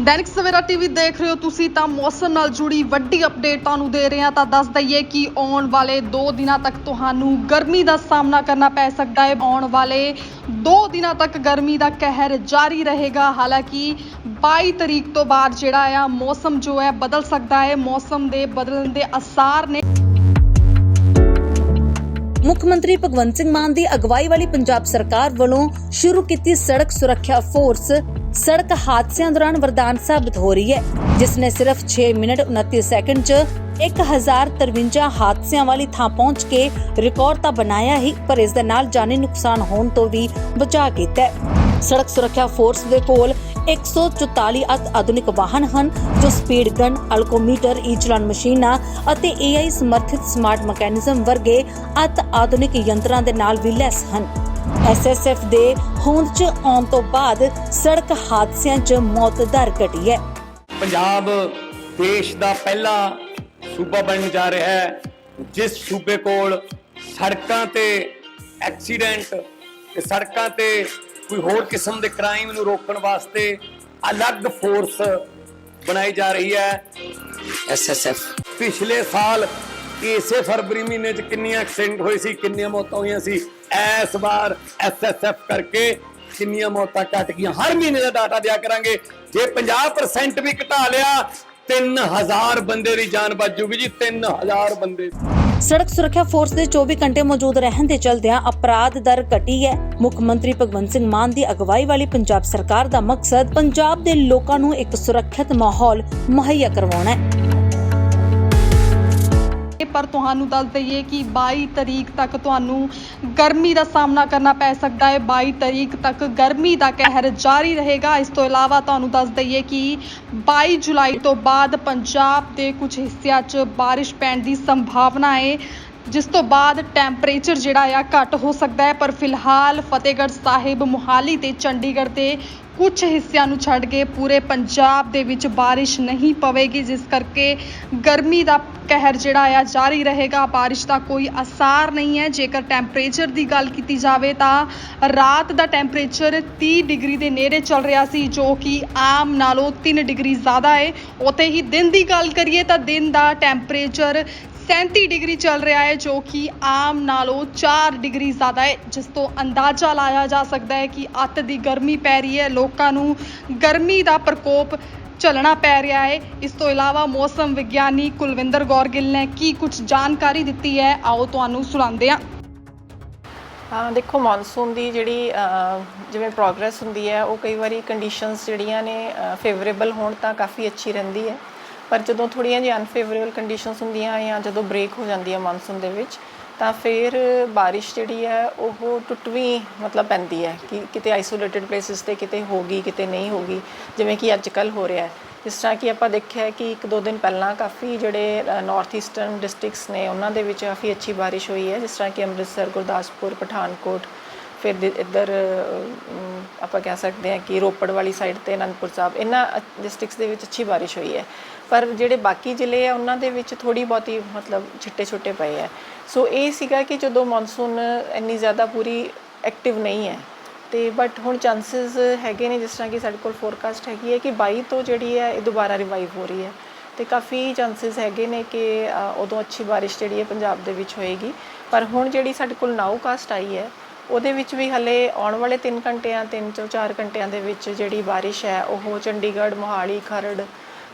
Dainik Savera TV ਦੇਖ ਰਹੇ ਹੋ ਤੁਸੀਂ ਤਾਂ ਮੌਸਮ ਨਾਲ ਜੁੜੀ ਵੱਡੀ ਅਪਡੇਟ ਤੁਹਾਨੂੰ ਦੇ ਰਹੇ ਹਾਂ। ਤਾਂ ਦੱਸ ਦਈਏ ਕਿ ਆਉਣ ਵਾਲੇ 2 ਦਿਨਾਂ ਤੱਕ ਤੁਹਾਨੂੰ ਗਰਮੀ ਦਾ ਸਾਹਮਣਾ ਕਰਨਾ ਪੈ ਸਕਦਾ ਹੈ। ਆਉਣ ਵਾਲੇ 2 ਦਿਨਾਂ ਤੱਕ ਗਰਮੀ ਦਾ ਕਹਿਰ ਜਾਰੀ ਰਹੇਗਾ। ਹਾਲਾਂਕਿ 22 ਤਰੀਕ ਤੋਂ ਬਾਅਦ ਜਿਹੜਾ ਆ, ਮੌਸਮ ਜੋ ਹੈ, ਬਦਲ ਸਕਦਾ ਹੈ। ਮੌਸਮ ਦੇ ਬਦਲਣ ਦੇ ਅਸਾਰ ਨੇ। ਮੁੱਖ ਮੰਤਰੀ ਭਗਵੰਤ ਸਿੰਘ ਮਾਨ ਦੀ ਅਗਵਾਈ ਵਾਲੀ ਪੰਜਾਬ ਸਰਕਾਰ ਵੱਲੋਂ ਸ਼ੁਰੂ ਕੀਤੀ ਸੜਕ ਸੁਰੱਖਿਆ ਫੋਰਸ ਸੜਕ ਹਾਦਸਿਆਂ ਦੌਰਾਨ ਵਰਦਾਨ ਸਾਬਤ ਹੋ ਰਹੀ ਹੈ ਜਿਸ ਨੇ ਸਿਰਫ 6 ਮਿੰਟ 29 ਸੈਕਿੰਡ 'ਚ 1053 ਹਾਦਸਿਆਂ ਵਾਲੀ ਥਾਂ ਪਹੁੰਚ ਕੇ ਰਿਕਾਰਡ ਤਾਂ ਬਣਾਇਆ ਹੀ, ਪਰ ਇਸ ਦੇ ਨਾਲ ਜਾਨੀ ਨੁਕਸਾਨ ਹੋਣ ਤੋਂ ਵੀ ਬਚਾ ਕੀਤਾ ਸੜਕ ਸੁਰੱਖਿਆ ਫੋਰਸ ਦੇ ਕੋਲ 144 ਅਤ ਆਧੁਨਿਕ ਵਾਹਨ ਹਨ, ਜੋ ਸਪੀਡ ਗਨ, ਅਲਕੋਮੀਟਰ ਈ ਮਸ਼ੀਨਾਂ ਅਤੇ AI ਸਮਰਥਿਤ ਸਮਾਰਟ ਮੈਕੈਨਿਜ਼ਮ ਵਰਗੇ ਅਤ ਆਧੁਨਿਕ ਯੰਤਰਾਂ ਦੇ ਨਾਲ ਵੀ ਲੈਸ ਹਨ। SSF ਦੇ ਹੋਂਦ 'ਚ ਆਉਣ ਤੋਂ ਬਾਅਦ ਸੜਕ ਹਾਦਸਿਆਂ 'ਚ ਮੌਤ ਦਰ ਘਟੀ ਹੈ। ਪੰਜਾਬ ਦੇਸ਼ ਦਾ ਪਹਿਲਾ ਸੂਬਾ ਬਣਨ ਜਾ ਰਿਹਾ ਹੈ ਜਿਸ ਸੂਬੇ ਕੋਲ ਸੜਕਾਂ ਤੇ ਐਕਸੀਡੈਂਟ ਤੇ ਸੜਕਾਂ ਤੇ ਕੋਈ ਹੋਰ ਕਿਸਮ ਦੇ ਕ੍ਰਾਈਮ ਨੂੰ ਰੋਕਣ ਵਾਸਤੇ ਅਲੱਗ ਫੋਰਸ ਬਣਾਈ ਜਾ ਰਹੀ ਹੈ। ਐਸਐਸਐਫ ਪਿਛਲੇ ਸਾਲ ਇਸੇ ਫਰਵਰੀ ਮਹੀਨੇ ਚ ਕਿੰਨੀਆਂ ਐਕਸੀਡੈਂਟ ਹੋਏ ਸੀ ਕਿੰਨੀਆਂ ਮੌਤਾਂ ਹੋਈਆਂ ਸੀ ਇਸ ਵਾਰ ਐਸਐਸਐਫ ਕਰਕੇ ਕਿੰਨੀਆਂ ਮੌਤਾਂ ਘਟ ਗਈਆਂ। ਹਰ ਮਹੀਨੇ ਦਾ ਡਾਟਾ ਦਿਆ ਕਰਾਂਗੇ। ਜੇ 50% ਵੀ ਘਟਾ ਲਿਆ 3000 ਬੰਦੇ ਦੀ ਜਾਨ ਬਚ ਜੂਗੀ ਜੀ 3000 ਬੰਦੇ ਸੜਕ ਸੁਰੱਖਿਆ ਫੋਰਸ ਦੇ 24 ਘੰਟੇ ਮੌਜੂਦ ਰਹਿਣ ਦੇ ਚਲਦਿਆਂ ਅਪਰਾਧ ਦਰ ਘਟੀ ਹੈ। ਮੁੱਖ ਮੰਤਰੀ ਭਗਵੰਤ ਸਿੰਘ ਮਾਨ ਦੀ ਅਗਵਾਈ ਵਾਲੀ ਪੰਜਾਬ ਸਰਕਾਰ ਦਾ ਮਕਸਦ, ਪੰਜਾਬ ਦੇ ਲੋਕਾਂ ਨੂੰ ਇੱਕ ਸੁਰੱਖਿਅਤ ਮਾਹੌਲ ਮੁਹੱਈਆ ਕਰਵਾਉਣਾ ਹੈ। ਪਰ ਤੁਹਾਨੂੰ ਦੱਸ ਦਈਏ ਕਿ 22 ਤਰੀਕ ਤੱਕ ਤੁਹਾਨੂੰ ਗਰਮੀ ਦਾ ਸਾਹਮਣਾ ਕਰਨਾ ਪੈ ਸਕਦਾ ਹੈ। 22 ਤਰੀਕ ਤੱਕ ਗਰਮੀ ਦਾ ਕਹਿਰ ਜਾਰੀ ਰਹੇਗਾ। ਇਸ ਤੋਂ ਇਲਾਵਾ ਤੁਹਾਨੂੰ ਦੱਸ ਦਈਏ ਕਿ 22 ਜੁਲਾਈ ਤੋਂ ਬਾਅਦ ਪੰਜਾਬ ਦੇ ਕੁਝ ਹਿੱਸਿਆਂ 'ਚ ਬਾਰਿਸ਼ ਪੈਣ ਦੀ ਸੰਭਾਵਨਾ ਹੈ, ਜਿਸ ਤੋਂ ਬਾਅਦ ਟੈਂਪਰੇਚਰ ਜਿਹੜਾ ਆ ਘੱਟ ਹੋ ਸਕਦਾ ਹੈ। ਪਰ ਫਿਲਹਾਲ ਫਤਿਹਗੜ੍ਹ ਸਾਹਿਬ ਮੁਹਾਲੀ ਤੇ ਚੰਡੀਗੜ੍ਹ ਦੇ ਕੁਝ ਹਿੱਸਿਆਂ ਨੂੰ ਛੱਡ ਕੇ ਪੂਰੇ ਪੰਜਾਬ ਦੇ ਵਿੱਚ ਬਾਰਿਸ਼ ਨਹੀਂ ਪਵੇਗੀ, ਜਿਸ ਕਰਕੇ ਗਰਮੀ ਦਾ ਕਹਿਰ ਜਿਹੜਾ ਆ ਜਾਰੀ ਰਹੇਗਾ। ਬਾਰਿਸ਼ ਦਾ ਕੋਈ ਅਸਾਰ ਨਹੀਂ ਹੈ। ਜੇਕਰ ਟੈਂਪਰੇਚਰ ਦੀ ਗੱਲ ਕੀਤੀ ਜਾਵੇ ਤਾਂ ਰਾਤ ਦਾ ਟੈਂਪਰੇਚਰ 30 ਡਿਗਰੀ ਦੇ ਨੇੜੇ ਚੱਲ ਰਿਹਾ ਸੀ, ਜੋ ਕਿ ਆਮ ਨਾਲੋਂ 3 ਡਿਗਰੀ ਜ਼ਿਆਦਾ ਹੈ। ਉਤੇ ਹੀ ਦਿਨ ਦੀ ਗੱਲ ਕਰੀਏ ਤਾਂ ਦਿਨ ਦਾ ਟੈਂਪਰੇਚਰ 37 ਡਿਗਰੀ ਚੱਲ ਰਿਹਾ ਹੈ, ਜੋ ਕਿ ਆਮ ਨਾਲੋਂ 4 ਡਿਗਰੀ ਜ਼ਿਆਦਾ ਹੈ, ਜਿਸ ਤੋਂ ਅੰਦਾਜ਼ਾ ਲਾਇਆ ਜਾ ਸਕਦਾ ਹੈ ਕਿ ਅੱਤ ਦੀ ਗਰਮੀ ਪੈ ਰਹੀ ਹੈ। ਲੋਕਾਂ ਨੂੰ ਗਰਮੀ ਦਾ ਪ੍ਰਕੋਪ ਝੱਲਣਾ ਪੈ ਰਿਹਾ ਹੈ। ਇਸ ਤੋਂ ਇਲਾਵਾ ਮੌਸਮ ਵਿਗਿਆਨੀ ਕੁਲਵਿੰਦਰ ਗੌਰ ਗਿੱਲ ਨੇ ਕੀ ਕੁਝ ਜਾਣਕਾਰੀ ਦਿੱਤੀ ਹੈ, ਆਓ ਤੁਹਾਨੂੰ ਸੁਣਾਉਂਦੇ ਹਾਂ। ਹਾਂ ਦੇਖੋ, ਮੌਨਸੂਨ ਦੀ ਜਿਹੜੀ ਜਿਵੇਂ ਪ੍ਰੋਗਰੈਸ ਹੁੰਦੀ ਹੈ, ਉਹ ਕਈ ਵਾਰੀ ਕੰਡੀਸ਼ਨਸ ਜਿਹੜੀਆਂ ਨੇ ਫੇਵਰੇਬਲ ਹੋਣ ਤਾਂ ਕਾਫੀ ਅੱਛੀ ਰਹਿੰਦੀ ਹੈ। ਪਰ ਜਦੋਂ ਥੋੜੀਆਂ ਜਿਹੀਆਂ ਅਨਫੇਵਰੇਬਲ ਕੰਡੀਸ਼ਨਸ ਹੁੰਦੀਆਂ ਜਾਂ ਜਦੋਂ ਬ੍ਰੇਕ ਹੋ ਜਾਂਦੀ ਹੈ ਮੌਨਸੂਨ ਦੇ ਵਿੱਚ, ਤਾਂ ਫਿਰ ਬਾਰਿਸ਼ ਜਿਹੜੀ ਹੈ ਉਹ ਟੁੱਟਵੀਂ ਮਤਲਬ ਪੈਂਦੀ ਹੈ ਕਿ ਕਿਤੇ ਆਈਸੋਲੇਟਡ ਪਲੇਸਿਸ ਤੇ ਕਿਤੇ ਹੋਗੀ ਕਿਤੇ ਨਹੀਂ ਹੋਗੀ ਜਿਵੇਂ ਕਿ ਅੱਜ ਕੱਲ ਹੋ ਰਿਹਾ ਹੈ। ਜਿਸ ਤਰ੍ਹਾਂ ਕਿ ਆਪਾਂ ਦੇਖਿਆ ਕਿ ਇੱਕ ਦੋ ਦਿਨ ਪਹਿਲਾਂ ਕਾਫੀ ਜਿਹੜੇ ਨਾਰਥ ਈਸਟਰਨ ਡਿਸਟ੍ਰਿਕਟਸ ਨੇ, ਉਹਨਾਂ ਦੇ ਵਿੱਚ ਕਾਫੀ ਅੱਛੀ ਬਾਰਿਸ਼ ਹੋਈ ਹੈ। ਜਿਸ ਤਰ੍ਹਾਂ ਕਿ ਅੰਮ੍ਰਿਤਸਰ, ਗੁਰਦਾਸਪੁਰ, ਪਠਾਨਕੋਟ ਫਿਰ ਦੇ- ਇੱਧਰ ਅਮ, ਆਪਾਂ ਕਹਿ ਸਕਦੇ ਹਾਂ ਕਿ ਰੋਪੜ ਵਾਲੀ ਸਾਈਡ ਤੇ ਅਨੰਦਪੁਰ ਸਾਹਿਬ ਇਹਨਾਂ ਡਿਸਟ੍ਰਿਕਟਸ ਦੇ ਵਿੱਚ ਅੱਛੀ ਬਾਰਿਸ਼ ਹੋਈ ਹੈ। ਪਰ ਜਿਹੜੇ ਬਾਕੀ ਜ਼ਿਲ੍ਹੇ ਆ ਉਹਨਾਂ ਦੇ ਵਿੱਚ ਥੋੜੀ ਬਹੁਤੀ ਮਤਲਬ ਛਿੱਟੇ ਛੁੱਟੇ ਪਏ ਹੈ ਸੋ ਇਹ ਸੀਗਾ ਕਿ ਜਦੋਂ ਮੌਨਸੂਨ ਇੰਨੀ ਜ਼ਿਆਦਾ ਪੂਰੀ ਐਕਟਿਵ ਨਹੀਂ ਹੈ ਤੇ ਬਟ ਹੁਣ ਚਾਂਸਸ ਹੈਗੇ ਨੇ ਜਿਸ ਤਰ੍ਹਾਂ ਕਿ ਸਾਡੇ ਕੋਲ ਫੋਰਕਾਸਟ ਹੈਗੀ ਹੈ ਕਿ 22 ਤੋਂ ਜਿਹੜੀ ਹੈ ਇਹ ਦੁਬਾਰਾ ਰਿਵਾਈਵ ਹੋ ਰਹੀ ਹੈ। ਤੇ ਕਾਫੀ ਚਾਂਸਸ ਹੈਗੇ ਨੇ ਕਿ ਅ, ਉਦੋਂ ਅੱਛੀ ਬਾਰਿਸ਼ ਜਿਹੜੀ ਹੈ ਪੰਜਾਬ ਦੇ ਵਿੱਚ ਹੋਏਗੀ। ਪਰ ਹੁਣ ਜਿਹੜੀ ਸਾਡੇ ਕੋਲ ਨਾਊ ਕਾਸਟ ਆਈ ਹੈ ਉਹਦੇ ਵਿੱਚ ਵੀ ਹਲੇ ਆਉਣ ਵਾਲੇ 3 ਘੰਟਿਆਂ 3 ਤੋਂ 4 ਘੰਟਿਆਂ ਦੇ ਵਿੱਚ ਜਿਹੜੀ ਬਾਰਿਸ਼ ਹੈ ਉਹ ਚੰਡੀਗੜ੍ਹ ਮੋਹਾਲੀ ਖਰੜ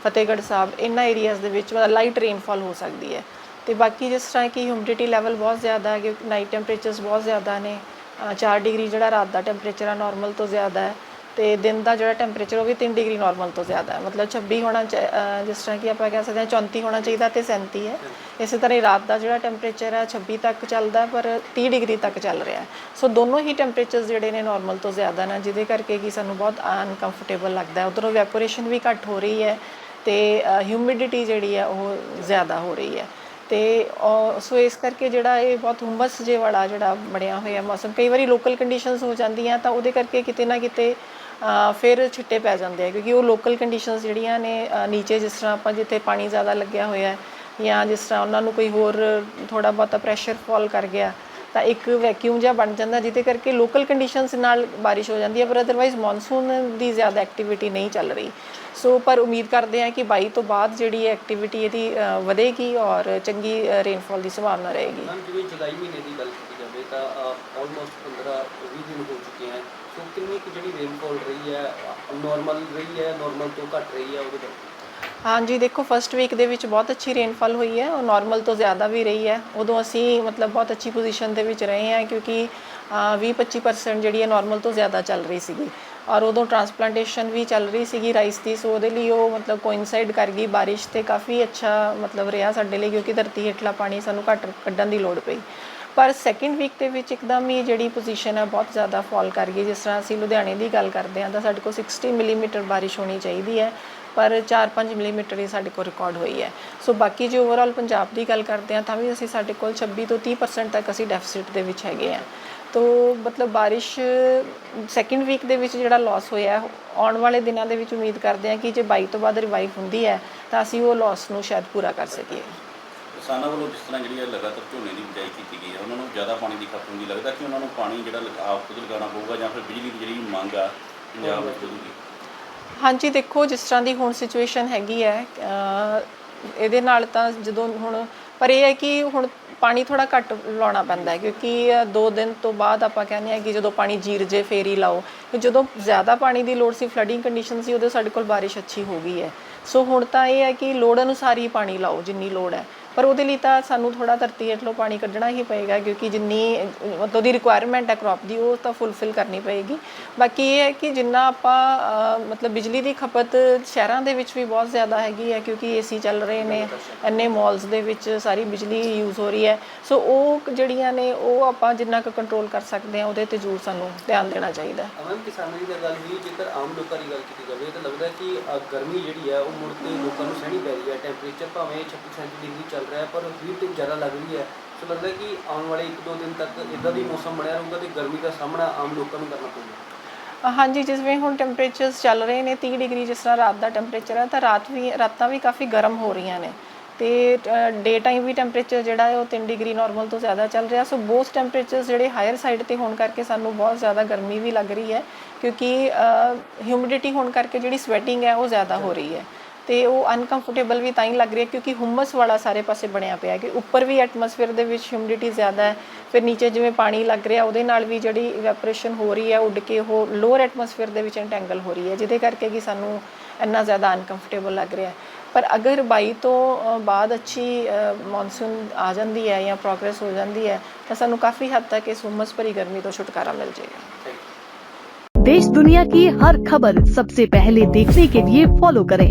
ਫਤਿਹਗੜ੍ਹ ਸਾਹਿਬ ਇਹਨਾਂ ਏਰੀਆਜ਼ ਦੇ ਵਿੱਚ ਲਾਈਟ ਰੇਨਫਾਲ ਹੋ ਸਕਦੀ ਹੈ। ਤੇ ਬਾਕੀ ਜਿਸ ਤਰ੍ਹਾਂ ਕਿ ਹਿਊਮਿਡਿਟੀ ਲੈਵਲ ਬਹੁਤ ਜ਼ਿਆਦਾ ਹੈ ਕਿ ਨਾਈਟ ਟੈਂਪਰੇਚਰਸ ਬਹੁਤ ਜ਼ਿਆਦਾ ਨੇ ਅ, 4 ਡਿਗਰੀ ਜਿਹੜਾ ਰਾਤ ਦਾ ਟੈਂਪਰੇਚਰ ਆ ਨਾਰਮਲ ਤੋਂ ਜ਼ਿਆਦਾ ਹੈ ਤੇ ਦਿਨ ਦਾ ਜਿਹੜਾ ਟੈਂਪਰੇਚਰ ਉਹ ਵੀ 3 ਡਿਗਰੀ ਨਾਰਮਲ ਤੋਂ ਜ਼ਿਆਦਾ ਹੈ। ਮਤਲਬ 26 ਹੋਣਾ ਚਾ- ਜਿਸ ਤਰ੍ਹਾਂ ਕਿ ਆਪਾਂ ਕਹਿ ਸਕਦੇ ਹਾਂ 34 ਹੋਣਾ ਚਾਹੀਦਾ ਤੇ 37 ਹੈ। ਇਸੇ ਤਰ੍ਹਾਂ ਹੀ ਰਾਤ ਦਾ ਜਿਹੜਾ ਟੈਂਪਰੇਚਰ ਹੈ 26 ਤੱਕ ਚੱਲਦਾ ਪਰ 30 ਡਿਗਰੀ ਤੱਕ ਚੱਲ ਰਿਹਾ ਸੋ ਦੋਨੋਂ ਹੀ ਟੈਂਪਰੇਚਰਸ ਜਿਹੜੇ ਨੇ ਨਾਰਮਲ ਤੋਂ ਜ਼ਿਆਦਾ ਨੇ, ਜਿਹਦੇ ਕਰਕੇ ਕਿ ਸਾਨੂੰ ਬਹੁਤ ਅਨਕੰਫਰਟੇਬਲ ਲੱਗਦਾ ਹੈ। ਉਧਰੋਂ ਵੈਪੋਰੇਸ਼ਨ ਵੀ ਘੱਟ ਹੋ ਰਹੀ ਹੈ ਤੇ ਹਿਊਮਿਡਿਟੀ ਜਿਹੜੀ ਹੈ ਉਹ ਜ਼ਿਆਦਾ ਹੋ ਰਹੀ ਹੈ। ਤੇ ਸੋ ਇਸ ਕਰਕੇ ਜਿਹੜਾ ਇਹ ਬਹੁਤ ਹੁਮਸ ਜੇ ਵਾਲਾ ਜਿਹੜਾ ਬਣਿਆ ਹੋਇਆ ਮੌਸਮ, ਕਈ ਵਾਰੀ ਲੋਕਲ ਕੰਡੀਸ਼ਨਸ ਹੋ ਜਾਂਦੀਆਂ ਤਾਂ ਉਹਦੇ ਕਰਕੇ ਕਿਤੇ ਨਾ ਕਿਤੇ ਫਿਰ ਛਿੱਟੇ ਪੈ ਜਾਂਦੇ ਆ, ਕਿਉਂਕਿ ਉਹ ਲੋਕਲ ਕੰਡੀਸ਼ਨਸ ਜਿਹੜੀਆਂ ਨੇ ਨੀਚੇ ਜਿਸ ਤਰ੍ਹਾਂ ਆਪਾਂ ਜਿੱਥੇ ਪਾਣੀ ਜ਼ਿਆਦਾ ਲੱਗਿਆ ਹੋਇਆ ਹੈ ਜਾਂ ਜਿਸ ਤਰ੍ਹਾਂ ਉਹਨਾਂ ਨੂੰ ਕੋਈ ਹੋਰ ਥੋੜਾ ਬਹੁਤਾ ਪ੍ਰੈਸ਼ਰ ਫਾਲ ਕਰ ਗਿਆ, ਤਾਂ ਇੱਕ ਵੈਕਿਊਮ ਜਿਹਾ ਬਣ ਜਾਂਦਾ ਜਿਹਦੇ ਕਰਕੇ ਲੋਕਲ ਕੰਡੀਸ਼ਨਸ ਨਾਲ ਬਾਰਿਸ਼ ਹੋ ਜਾਂਦੀ ਹੈ, ਪਰ ਅਦਰਵਾਈਜ਼ ਮੌਨਸੂਨ ਦੀ ਜ਼ਿਆਦਾ ਐਕਟੀਵਿਟੀ ਨਹੀਂ ਚੱਲ ਰਹੀ। ਸੋ ਪਰ ਉਮੀਦ ਕਰਦੇ ਹਾਂ ਕਿ 22 ਤੋਂ ਬਾਅਦ ਜਿਹੜੀ ਐਕਟੀਵਿਟੀ ਇਹਦੀ ਵਧੇਗੀ ਔਰ ਚੰਗੀ ਰੇਨਫਾਲ ਦੀ ਸੰਭਾਵਨਾ ਰਹੇਗੀ। ਮੈਮ, ਜਿਵੇਂ ਜੁਲਾਈ ਮਹੀਨੇ ਦੀ ਗੱਲ ਕੀਤੀ ਜਾਵੇ ਤਾਂ ਆਲਮੋਸਟ 15 20 ਦਿਨ ਹੋ ਚੁੱਕੇ ਹਨ ਸੋ ਕਿੰਨੀ ਕੁ ਜਿਹੜੀ ਰੇਨਫਾਲ ਰਹੀ ਹੈ ਨਾਰਮਲ ਰਹੀ ਹੈ ਨਾਰਮਲ ਤੋਂ ਘੱਟ ਰਹੀ ਹੈ ਉਹਦੇ ਬਾਰੇ ਹਾਂਜੀ, ਦੇਖੋ ਫਸਟ ਵੀਕ ਦੇ ਵਿੱਚ ਬਹੁਤ ਅੱਛੀ ਰੇਨਫਾਲ ਹੋਈ ਹੈ ਉਹ ਨਾਰਮਲ ਤੋਂ ਜ਼ਿਆਦਾ ਵੀ ਰਹੀ ਹੈ। ਉਦੋਂ ਅਸੀਂ ਮਤਲਬ ਬਹੁਤ ਅੱਛੀ ਪੋਜੀਸ਼ਨ ਦੇ ਵਿੱਚ ਰਹੇ ਹਾਂ ਕਿਉਂਕਿ 20-25% ਜਿਹੜੀ ਹੈ ਨਾਰਮਲ ਤੋਂ ਜ਼ਿਆਦਾ ਚੱਲ ਰਹੀ ਸੀਗੀ। ਔਰ ਉਦੋਂ ਟਰਾਂਸਪਲਾਂਟੇਸ਼ਨ ਵੀ ਚੱਲ ਰਹੀ ਸੀਗੀ ਰਾਈਸ ਦੀ, ਸੋ ਉਹਦੇ ਲਈ ਉਹ ਮਤਲਬ ਕੋਇਨਸਾਈਡ ਕਰ ਗਈ। ਬਾਰਿਸ਼ ਤੇ ਕਾਫੀ ਅੱਛਾ ਮਤਲਬ ਰਿਹਾ ਸਾਡੇ ਲਈ ਕਿਉਂਕਿ ਧਰਤੀ ਹੇਠਲਾ ਪਾਣੀ ਸਾਨੂੰ ਘੱਟ ਕੱਢਣ ਦੀ ਲੋੜ ਪਈ। ਪਰ ਸੈਕਿੰਡ ਵੀਕ ਦੇ ਵਿੱਚ ਇੱਕਦਮ ਹੀ ਜਿਹੜੀ ਪੋਜੀਸ਼ਨ ਹੈ ਬਹੁਤ ਜ਼ਿਆਦਾ ਫਾਲ ਕਰ ਗਈ। ਜਿਸ ਤਰ੍ਹਾਂ ਅਸੀਂ ਲੁਧਿਆਣੇ ਦੀ ਗੱਲ ਕਰਦੇ ਹਾਂ ਤਾਂ ਸਾਡੇ ਕੋਲ 60 ਮਿਲੀਮੀਟਰ ਬਾਰਿਸ਼ ਹੋਣੀ ਚਾਹੀਦੀ ਹੈ, ਪਰ 4-5 ਮਿਲੀਮੀਟਰ ਹੀ ਸਾਡੇ ਕੋਲ ਰਿਕਾਰਡ ਹੋਈ ਹੈ। ਸੋ ਬਾਕੀ ਜੇ ਓਵਰਆਲ ਪੰਜਾਬ ਦੀ ਗੱਲ ਕਰਦੇ ਹਾਂ ਤਾਂ ਵੀ ਅਸੀਂ ਸਾਡੇ ਕੋਲ 26 ਤੋਂ 30% ਤੱਕ ਅਸੀਂ ਡੈਫਿਸਿਟ ਦੇ ਵਿੱਚ ਹੈਗੇ ਆ ਤੋ ਮਤਲਬ ਬਾਰਿਸ਼ ਸੈਕਿੰਡ ਵੀਕ ਦੇ ਵਿੱਚ ਜਿਹੜਾ ਲਾਸ ਹੋਇਆ ਆਉਣ ਵਾਲੇ ਦਿਨਾਂ ਦੇ ਵਿੱਚ ਉਮੀਦ ਕਰਦੇ ਹਾਂ ਕਿ ਜੇ 22 ਤੋਂ ਬਾਅਦ ਰਿਵਾਈਵ ਹੁੰਦੀ ਹੈ ਤਾਂ ਅਸੀਂ ਉਹ ਲਾਸ ਨੂੰ ਸ਼ਾਇਦ ਪੂਰਾ ਕਰ ਸਕੀਏ। ਕਿਸਾਨਾਂ ਵੱਲੋਂ ਜਿਸ ਤਰ੍ਹਾਂ ਜਿਹੜੀ ਹੈ ਲਗਾਤਾਰ ਝੋਨੇ ਦੀ ਬਿਜਾਈ ਕੀਤੀ ਗਈ ਹੈ, ਉਹਨਾਂ ਨੂੰ ਜ਼ਿਆਦਾ ਪਾਣੀ ਦੀ ਖਪਤ ਹੁੰਦੀ ਲੱਗਦਾ ਕਿ ਉਹਨਾਂ ਨੂੰ ਪਾਣੀ ਜਿਹੜਾ ਲਗਾ- ਆਪ ਖੁਦ ਲਗਾਉਣਾ ਪਊਗਾ ਜਾਂ ਫਿਰ ਬਿਜਲੀ ਦੀ ਜਿਹੜੀ ਮੰਗ ਆ, ਪੰਜਾਬ ਵਿੱਚ ਵਧੂਗੀ? ਹਾਂਜੀ, ਦੇਖੋ, ਜਿਸ ਤਰ੍ਹਾਂ ਦੀ ਹੁਣ ਸਿਚੁਏਸ਼ਨ ਹੈਗੀ ਹੈ, ਅਹ ਇਹਦੇ ਨਾਲ ਤਾਂ ਜਦੋਂ ਹੁਣ, ਪਰ ਇਹ ਹੈ ਕਿ ਹੁਣ ਪਾਣੀ ਥੋੜਾ ਘੱਟ ਲਾਉਣਾ ਪੈਂਦਾ ਹੈ, ਕਿਉਂਕਿ ਅਹ ਦੋ ਦਿਨ ਤੋਂ ਬਾਅਦ ਆਪਾਂ ਕਹਿੰਦੇ ਆ ਕਿ ਜਦੋਂ ਪਾਣੀ ਜੀਰ ਜੇ ਫੇਰ ਹੀ ਲਾਓ। ਕਿ ਜਦੋਂ ਜ਼ਿਆਦਾ ਪਾਣੀ ਦੀ ਲੋੜ ਸੀ ਫਲੱਡਿੰਗ ਕੰਡੀਸ਼ਨ ਸੀ, ਉਦੋਂ ਸਾਡੇ ਕੋਲ ਬਾਰਿਸ਼ ਅੱਛੀ ਹੋ ਗਈ ਹੈ। ਸੋ ਹੁਣ ਤਾਂ ਇਹ ਹੈ ਕਿ ਲੋੜ ਅਨੁਸਾਰ ਹੀ ਪਾਣੀ ਲਾਓ, ਜਿੰਨੀ ਲੋੜ ਹੈ। ਪਰ ਉਹਦੇ ਲਈ ਤਾਂ ਸਾਨੂੰ ਥੋੜਾ ਧਰਤੀ ਹੇਠਲੋਂ ਪਾਣੀ ਕੱਢਣਾ ਹੀ ਪਏਗਾ, ਕਿਉਂਕਿ ਜਿੰਨੀ, ਮਤਲਬ ਦੀ ਰਿਕੁਆਇਰਮੈਂਟ ਹੈ ਕ੍ਰੌਪ ਦੀ, ਉਹ ਤਾਂ ਫੁੱਲਫਿਲ ਕਰਨੀ ਪਏਗੀ। ਬਾਕੀ ਇਹ ਹੈ ਕਿ ਜਿੰਨਾ ਆਪਾਂ ਮਤਲਬ ਬਿਜਲੀ ਦੀ ਖਪਤ ਸ਼ਹਿਰਾਂ ਦੇ ਵਿੱਚ ਵੀ ਬਹੁਤ ਜ਼ਿਆਦਾ ਹੈਗੀ ਹੈ, ਕਿਉਂਕਿ ਏਸੀ ਚੱਲ ਰਹੇ ਨੇ, ਇੰਨੇ ਮਾਲਸ ਦੇ ਵਿੱਚ ਸਾਰੀ ਬਿਜਲੀ ਯੂਜ਼ ਹੋ ਰਹੀ ਹੈ। ਸੋ ਉਹ ਜਿਹੜੀਆਂ ਨੇ, ਉਹ ਆਪਾਂ ਜਿੰਨਾ ਕੁ ਕੰਟਰੋਲ ਕਰ ਸਕਦੇ ਹਾਂ, ਉਹਦੇ ਤੇ ਜ਼ਰੂਰ ਸਾਨੂੰ ਧਿਆਨ ਦੇਣਾ ਚਾਹੀਦਾ ਹੈ। ਮੈਮ ਕਿਸਾਨਾਂ ਦੀ ਗੱਲ ਹੋਈ ਜੇਕਰ ਆਮ ਲੋਕਾਂ ਦੀ ਗੱਲ ਕੀਤੀ ਜਾਵੇ, ਤਾਂ ਲੱਗਦਾ ਕਿ ਗਰਮੀ ਜਿਹੜੀ ਹੈ, ਉਹ ਮੁੜ ਕੇ ਲੋਕਾਂ ਨੂੰ ਸਹਿਣੀ ਪੈ ਰਹੀ ਹੈ। ਟੈਂਪਰੇਚਰ ਭਾਵੇਂ 36 ਡਿਗਰੀ ਚੱਲ ਰਿਹਾ ਹੈ, ਪਰ ਹੀਟ ਜ਼ਿਆਦਾ ਲੱਗ ਰਹੀ ਹੈ। ਸੋ ਲੱਗਦਾ ਕਿ ਆਉਣ ਵਾਲੇ 1-2 ਦਿਨ ਤੱਕ ਇਦਾਂ ਦੀ ਮੌਸਮ ਬਣਿਆ ਰਹੂਗਾ ਤੇ ਗਰਮੀ ਦਾ ਸਾਹਮਣਾ ਆਮ ਲੋਕਾਂ ਨੂੰ ਕਰਨਾ ਪਊਗਾ। ਹਾਂਜੀ ਜਿਵੇਂ ਹੁਣ ਟੈਂਪਰੇਚਰਸ ਚੱਲ ਰਹੇ ਨੇ 30 ਡਿਗਰੀ ਜਿਸ ਤਰ੍ਹਾਂ ਰਾਤ ਦਾ ਟੈਂਪਰੇਚਰ ਹੈ, ਤਾਂ ਰਾਤ ਵੀ, ਰਾਤਾਂ ਵੀ ਕਾਫੀ ਗਰਮ ਹੋ ਰਹੀਆਂ ਨੇ। ਤੇ ਡੇ ਟਾਈਮ ਵੀ ਟੈਂਪਰੇਚਰ ਜਿਹੜਾ ਹੈ, ਉਹ 3 ਡਿਗਰੀ ਨਾਰਮਲ ਤੋਂ ਜ਼ਿਆਦਾ ਚੱਲ ਰਿਹਾ। ਸੋ ਬੋਥ ਟੈਂਪਰੇਚਰਸ ਜਿਹੜੇ ਹਾਇਰ ਸਾਈਡ ਤੇ ਹੋਣ ਕਰਕੇ ਸਾਨੂੰ ਬਹੁਤ ਜ਼ਿਆਦਾ ਗਰਮੀ ਵੀ ਲੱਗ ਰਹੀ ਹੈ, ਕਿਉਂਕਿ ਹਿਊਮਿਡਿਟੀ ਹੋਣ ਕਰਕੇ ਜਿਹੜੀ ਸਵੈਟਿੰਗ ਹੈ, ਉਹ ਜ਼ਿਆਦਾ ਹੋ ਰਹੀ ਹੈ। ਤੇ ਉਹ ਅਨਕੰਫਰਟੇਬਲ ਵੀ ਤਾਂ ਹੀ ਲੱਗ ਰਹੀ ਹੈ ਕਿਉਂਕਿ ਹੁਮਸ ਵਾਲਾ ਸਾਰੇ ਪਾਸੇ ਬਣਿਆ ਪਿਆ ਹੈ ਕਿ ਉੱਪਰ ਵੀ ਐਟਮੋਸਫੇਅਰ ਦੇ ਵਿੱਚ ਹਿਊਮਿਡਿਟੀ ਜ਼ਿਆਦਾ ਹੈ ਫਿਰ ਨੀਚੇ ਜਿਵੇਂ ਪਾਣੀ ਲੱਗ ਰਿਹਾ ਉਹਦੇ ਨਾਲ ਵੀ ਜਿਹੜੀ ਇਵੈਪੋਰੇਸ਼ਨ ਹੋ ਰਹੀ ਹੈ ਉੱਡ ਕੇ ਉਹ ਲੋਅਰ ਐਟਮੋਸਫੇਅਰ ਦੇ ਵਿੱਚ ਇੰਟੈਂਗਲ ਹੋ ਰਹੀ ਹੈ ਜਿਹਦੇ ਕਰਕੇ ਕਿ ਸਾਨੂੰ ਇੰਨਾ ਜ਼ਿਆਦਾ ਅਨਕੰਫਰਟੇਬਲ ਲੱਗ ਰਿਹਾ ਹੈ ਪਰ ਅਗਰ 22 ਤੋਂ ਅ, ਬਾਅਦ ਅੱਛੀ ਮੌਨਸੂਨ ਆ ਜਾਂਦੀ ਹੈ ਜਾਂ ਪ੍ਰੋਗਰੈਸ ਹੋ ਜਾਂਦੀ ਹੈ ਤਾਂ ਸਾਨੂੰ ਕਾਫੀ ਹੱਦ ਤੱਕ ਇਸ ਹੁਮਸ ਭਰੀ ਗਰਮੀ ਤੋਂ ਛੁਟਕਾਰਾ ਮਿਲ ਜਾਏਗਾ देश दुनिया की हर खबर सबसे पहले देखने के लिए फॉलो करें